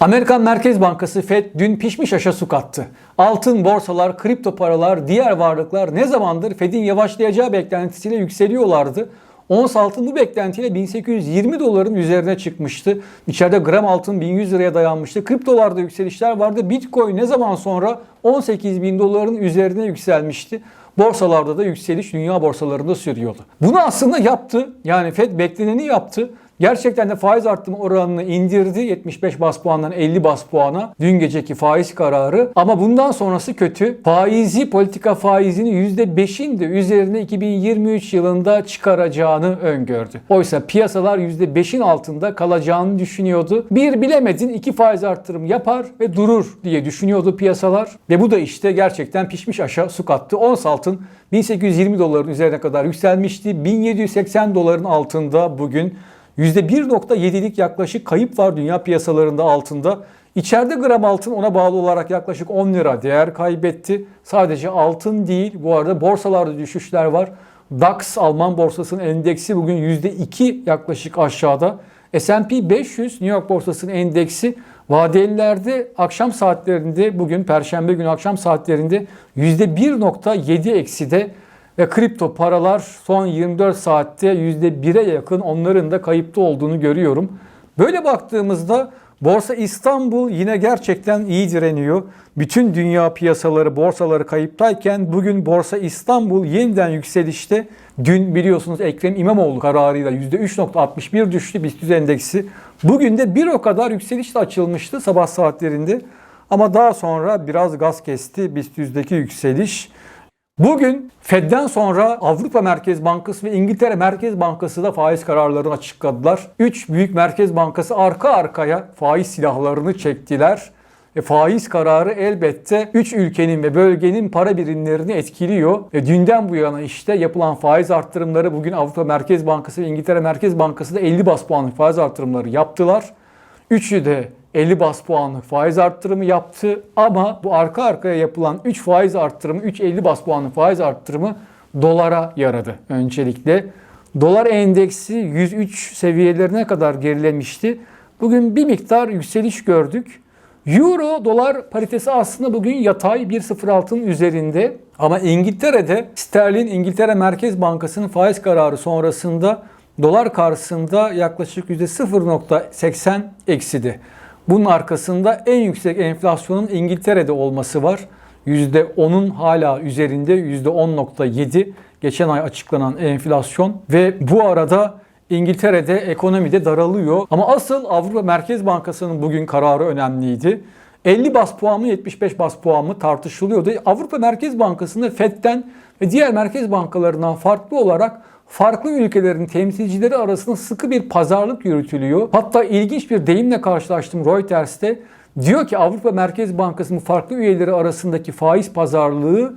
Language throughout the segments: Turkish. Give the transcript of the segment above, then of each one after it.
Amerikan Merkez Bankası Fed dün pişmiş aşa su kattı. Altın, borsalar, kripto paralar, diğer varlıklar ne zamandır Fed'in yavaşlayacağı beklentisiyle yükseliyorlardı. Ons altın bu beklentiyle 1820 doların üzerine çıkmıştı. İçeride gram altın 1100 liraya dayanmıştı. Kriptolarda yükselişler vardı. Bitcoin ne zaman sonra 18 bin doların üzerine yükselmişti. Borsalarda da yükseliş dünya borsalarında sürüyordu. Bunu aslında yaptı. Yani Fed bekleneni yaptı. Gerçekten de faiz artımı oranını indirdi 75 bas puandan 50 bas puana dün geceki faiz kararı. Ama bundan sonrası kötü. Faizi politika faizini %5'in de üzerine 2023 yılında çıkaracağını öngördü. Oysa piyasalar %5'in altında kalacağını düşünüyordu. Bir bilemedin iki faiz artırım yapar ve durur diye düşünüyordu piyasalar. Ve bu da işte gerçekten pişmiş aşağı su kattı. Ons altın 1820 doların üzerine kadar yükselmişti. 1780 doların altında bugün %1.7'lik yaklaşık kayıp var dünya piyasalarında altında. İçeride gram altın ona bağlı olarak yaklaşık 10 lira değer kaybetti. Sadece altın değil bu arada borsalarda düşüşler var. DAX Alman borsasının endeksi bugün %2 yaklaşık aşağıda. S&P 500 New York borsasının endeksi vadelilerde akşam saatlerinde bugün perşembe günü akşam saatlerinde %1.7 ekside ve kripto paralar son 24 saatte %1'e yakın onların da kayıpta olduğunu görüyorum. Böyle baktığımızda Borsa İstanbul yine gerçekten iyi direniyor. Bütün dünya piyasaları, borsaları kayıptayken bugün Borsa İstanbul yeniden yükselişte. Dün biliyorsunuz Ekrem İmamoğlu kararıyla %3.61 düştü BIST endeksi. Bugün de bir o kadar yükselişle açılmıştı sabah saatlerinde. Ama daha sonra biraz gaz kesti BIST 100'deki yükseliş. Bugün Fed'den sonra Avrupa Merkez Bankası ve İngiltere Merkez Bankası da faiz kararlarını açıkladılar. Üç büyük merkez bankası arka arkaya faiz silahlarını çektiler. E, faiz kararı elbette 3 ülkenin ve bölgenin para birimlerini etkiliyor. E, dünden bu yana işte yapılan faiz arttırımları bugün Avrupa Merkez Bankası ve İngiltere Merkez Bankası da 50 bas puanlık faiz arttırımları yaptılar. Üçü de 50 bas puanlık faiz arttırımı yaptı ama bu arka arkaya yapılan 3 faiz arttırımı, 3 50 bas puanlık faiz arttırımı dolara yaradı öncelikle. Dolar endeksi 103 seviyelerine kadar gerilemişti. Bugün bir miktar yükseliş gördük. Euro dolar paritesi aslında bugün yatay 1.06'ın üzerinde. Ama İngiltere'de sterlin İngiltere Merkez Bankası'nın faiz kararı sonrasında dolar karşısında yaklaşık %0.80 eksidi. Bunun arkasında en yüksek enflasyonun İngiltere'de olması var. %10'un hala üzerinde %10.7 geçen ay açıklanan enflasyon ve bu arada İngiltere'de ekonomide daralıyor. Ama asıl Avrupa Merkez Bankası'nın bugün kararı önemliydi. 50 bas puan mı 75 bas puan mı tartışılıyordu. Avrupa Merkez Bankası'nda FED'den ve diğer merkez bankalarından farklı olarak farklı ülkelerin temsilcileri arasında sıkı bir pazarlık yürütülüyor. Hatta ilginç bir deyimle karşılaştım Reuters'te. Diyor ki Avrupa Merkez Bankası'nın farklı üyeleri arasındaki faiz pazarlığı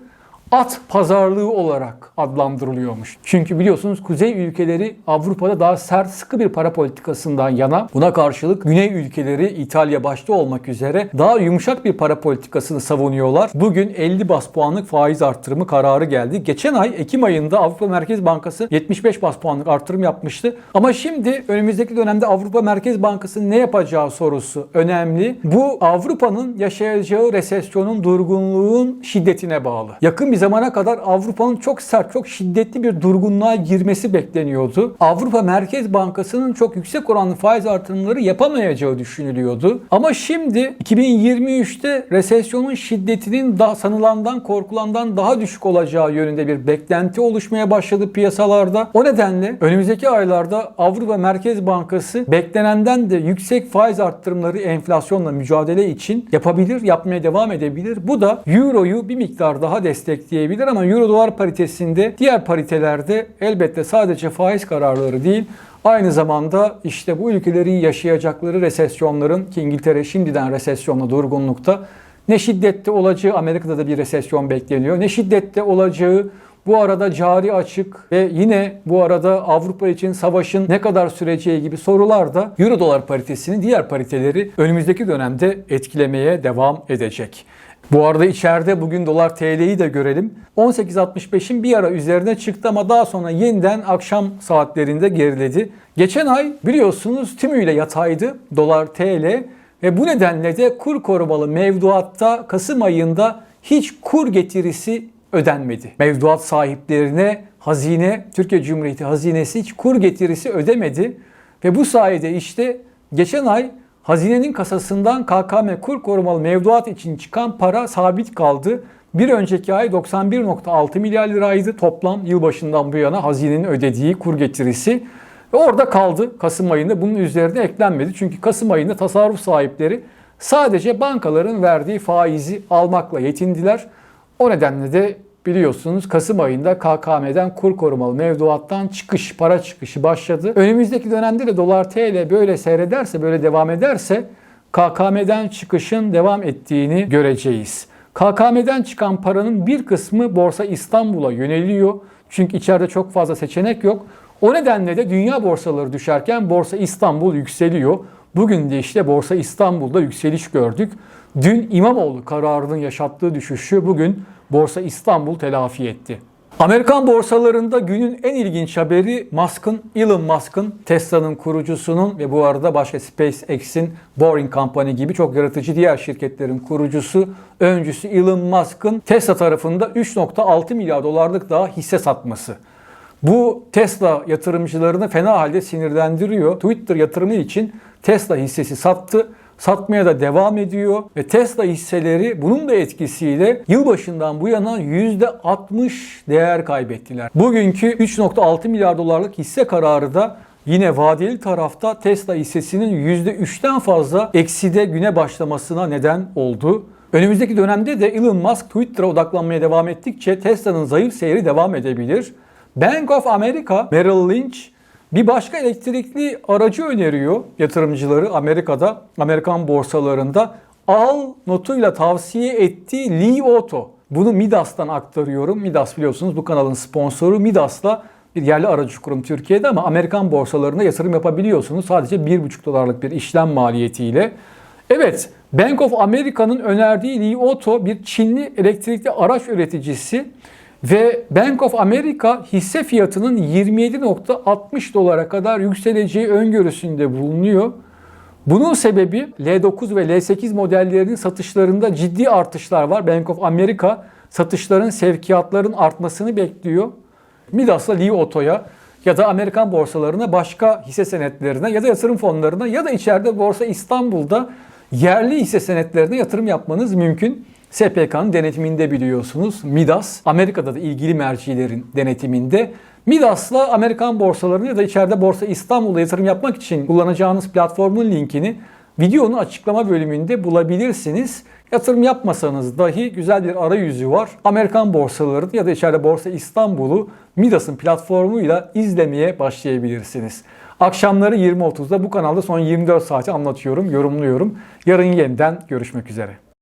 at pazarlığı olarak adlandırılıyormuş. Çünkü biliyorsunuz kuzey ülkeleri Avrupa'da daha sert sıkı bir para politikasından yana. Buna karşılık güney ülkeleri İtalya başta olmak üzere daha yumuşak bir para politikasını savunuyorlar. Bugün 50 bas puanlık faiz arttırımı kararı geldi. Geçen ay Ekim ayında Avrupa Merkez Bankası 75 bas puanlık artırım yapmıştı. Ama şimdi önümüzdeki dönemde Avrupa Merkez Bankası ne yapacağı sorusu önemli. Bu Avrupa'nın yaşayacağı resesyonun, durgunluğun şiddetine bağlı. Yakın bir zamana kadar Avrupa'nın çok sert, çok şiddetli bir durgunluğa girmesi bekleniyordu. Avrupa Merkez Bankası'nın çok yüksek oranlı faiz artırımları yapamayacağı düşünülüyordu. Ama şimdi 2023'te resesyonun şiddetinin da sanılandan, korkulandan daha düşük olacağı yönünde bir beklenti oluşmaya başladı piyasalarda. O nedenle önümüzdeki aylarda Avrupa Merkez Bankası beklenenden de yüksek faiz arttırımları enflasyonla mücadele için yapabilir, yapmaya devam edebilir. Bu da Euro'yu bir miktar daha destekleyebilir ama Euro dolar paritesinde diğer paritelerde elbette sadece faiz kararları değil Aynı zamanda işte bu ülkelerin yaşayacakları resesyonların ki İngiltere şimdiden resesyonla durgunlukta ne şiddette olacağı Amerika'da da bir resesyon bekleniyor. Ne şiddette olacağı bu arada cari açık ve yine bu arada Avrupa için savaşın ne kadar süreceği gibi sorular da Euro dolar paritesini diğer pariteleri önümüzdeki dönemde etkilemeye devam edecek. Bu arada içeride bugün dolar TL'yi de görelim. 18.65'in bir ara üzerine çıktı ama daha sonra yeniden akşam saatlerinde geriledi. Geçen ay biliyorsunuz tümüyle yataydı dolar TL Ve bu nedenle de kur korumalı mevduatta Kasım ayında hiç kur getirisi ödenmedi. Mevduat sahiplerine hazine, Türkiye Cumhuriyeti hazinesi hiç kur getirisi ödemedi. Ve bu sayede işte geçen ay hazinenin kasasından KKM kur korumalı mevduat için çıkan para sabit kaldı. Bir önceki ay 91.6 milyar liraydı toplam yılbaşından bu yana hazinenin ödediği kur getirisi. Ve orada kaldı Kasım ayında bunun üzerine eklenmedi. Çünkü Kasım ayında tasarruf sahipleri sadece bankaların verdiği faizi almakla yetindiler. O nedenle de biliyorsunuz Kasım ayında KKM'den kur korumalı mevduattan çıkış, para çıkışı başladı. Önümüzdeki dönemde de dolar TL böyle seyrederse, böyle devam ederse KKM'den çıkışın devam ettiğini göreceğiz. KKM'den çıkan paranın bir kısmı Borsa İstanbul'a yöneliyor. Çünkü içeride çok fazla seçenek yok. O nedenle de dünya borsaları düşerken Borsa İstanbul yükseliyor. Bugün de işte Borsa İstanbul'da yükseliş gördük. Dün İmamoğlu kararının yaşattığı düşüşü bugün Borsa İstanbul telafi etti. Amerikan borsalarında günün en ilginç haberi Musk'ın, Elon Musk'ın, Tesla'nın kurucusunun ve bu arada başka SpaceX'in, Boring Company gibi çok yaratıcı diğer şirketlerin kurucusu, öncüsü Elon Musk'ın Tesla tarafında 3.6 milyar dolarlık daha hisse satması. Bu Tesla yatırımcılarını fena halde sinirlendiriyor. Twitter yatırımı için Tesla hissesi sattı. Satmaya da devam ediyor ve Tesla hisseleri bunun da etkisiyle yılbaşından bu yana %60 değer kaybettiler. Bugünkü 3.6 milyar dolarlık hisse kararı da yine vadeli tarafta Tesla hissesinin %3'ten fazla ekside güne başlamasına neden oldu. Önümüzdeki dönemde de Elon Musk Twitter'a odaklanmaya devam ettikçe Tesla'nın zayıf seyri devam edebilir. Bank of America, Merrill Lynch bir başka elektrikli aracı öneriyor yatırımcıları Amerika'da, Amerikan borsalarında. Al notuyla tavsiye ettiği Li Auto. Bunu Midas'tan aktarıyorum. Midas biliyorsunuz bu kanalın sponsoru. Midas'la bir yerli aracı kurum Türkiye'de ama Amerikan borsalarında yatırım yapabiliyorsunuz. Sadece 1,5 dolarlık bir işlem maliyetiyle. Evet, Bank of America'nın önerdiği Li Auto bir Çinli elektrikli araç üreticisi. Ve Bank of America hisse fiyatının 27.60 dolara kadar yükseleceği öngörüsünde bulunuyor. Bunun sebebi L9 ve L8 modellerinin satışlarında ciddi artışlar var. Bank of America satışların, sevkiyatların artmasını bekliyor. Midas'la Li Auto'ya ya da Amerikan borsalarına, başka hisse senetlerine ya da yatırım fonlarına ya da içeride Borsa İstanbul'da yerli hisse senetlerine yatırım yapmanız mümkün. SPK'nın denetiminde biliyorsunuz. Midas, Amerika'da da ilgili mercilerin denetiminde. Midas'la Amerikan borsalarını ya da içeride Borsa İstanbul'da yatırım yapmak için kullanacağınız platformun linkini videonun açıklama bölümünde bulabilirsiniz. Yatırım yapmasanız dahi güzel bir arayüzü var. Amerikan borsaları ya da içeride Borsa İstanbul'u Midas'ın platformuyla izlemeye başlayabilirsiniz. Akşamları 20.30'da bu kanalda son 24 saati anlatıyorum, yorumluyorum. Yarın yeniden görüşmek üzere.